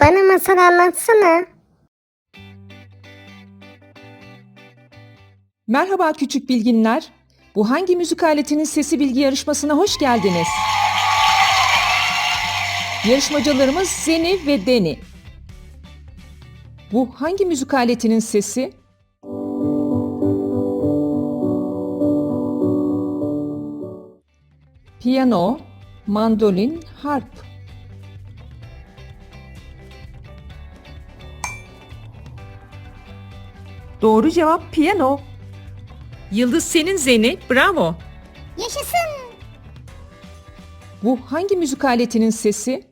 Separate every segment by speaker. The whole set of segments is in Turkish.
Speaker 1: Bana masal anlatsana.
Speaker 2: Merhaba küçük bilginler. Bu hangi müzik aletinin sesi bilgi yarışmasına hoş geldiniz. Yarışmacılarımız Zeni ve Deni. Bu hangi müzik aletinin sesi? Piyano, mandolin, harp. Doğru cevap piyano. Yıldız senin Zeni, bravo.
Speaker 1: Yaşasın.
Speaker 2: Bu hangi müzik aletinin sesi?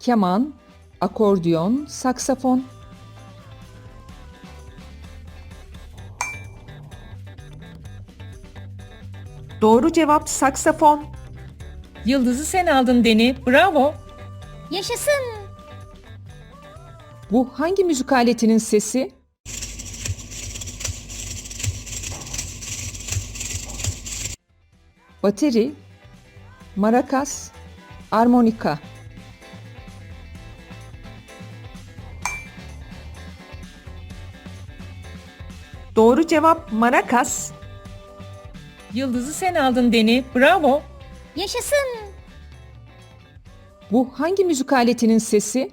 Speaker 2: Keman, akordeon, saksafon. Doğru cevap saksafon. Yıldızı sen aldın Deni, bravo.
Speaker 1: Yaşasın.
Speaker 2: Bu hangi müzik aletinin sesi? Bateri, marakas, armonika. Doğru cevap marakas. Yıldızı sen aldın Deni, bravo.
Speaker 1: Yaşasın.
Speaker 2: Bu hangi müzik aletinin sesi?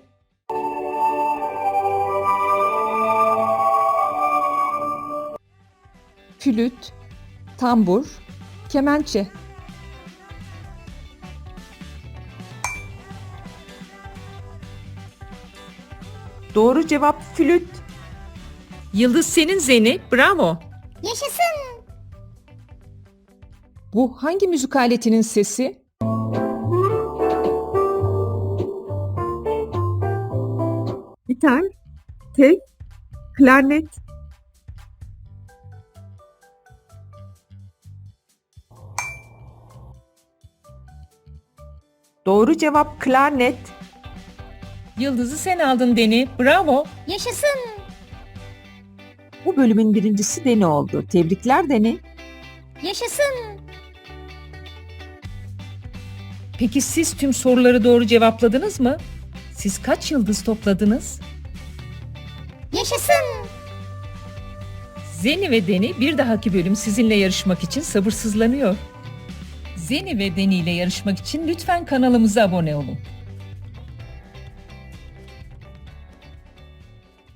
Speaker 2: Flüt, tambur, kemençe. Doğru cevap flüt. Yıldız senin Zeni, bravo.
Speaker 1: Yaşasın.
Speaker 2: Bu hangi müzik aletinin sesi? Gitar, tek, klarnet. Doğru cevap klarnet. Yıldızı sen aldın Deni, bravo.
Speaker 1: Yaşasın.
Speaker 2: Bu bölümün birincisi Deni oldu. Tebrikler Deni.
Speaker 1: Yaşasın.
Speaker 2: Peki siz tüm soruları doğru cevapladınız mı? Siz kaç yıldız topladınız?
Speaker 1: Yaşasın.
Speaker 2: Zeni ve Deni bir dahaki bölüm sizinle yarışmak için sabırsızlanıyor. Zeni ve Deni ile yarışmak için lütfen kanalımıza abone olun.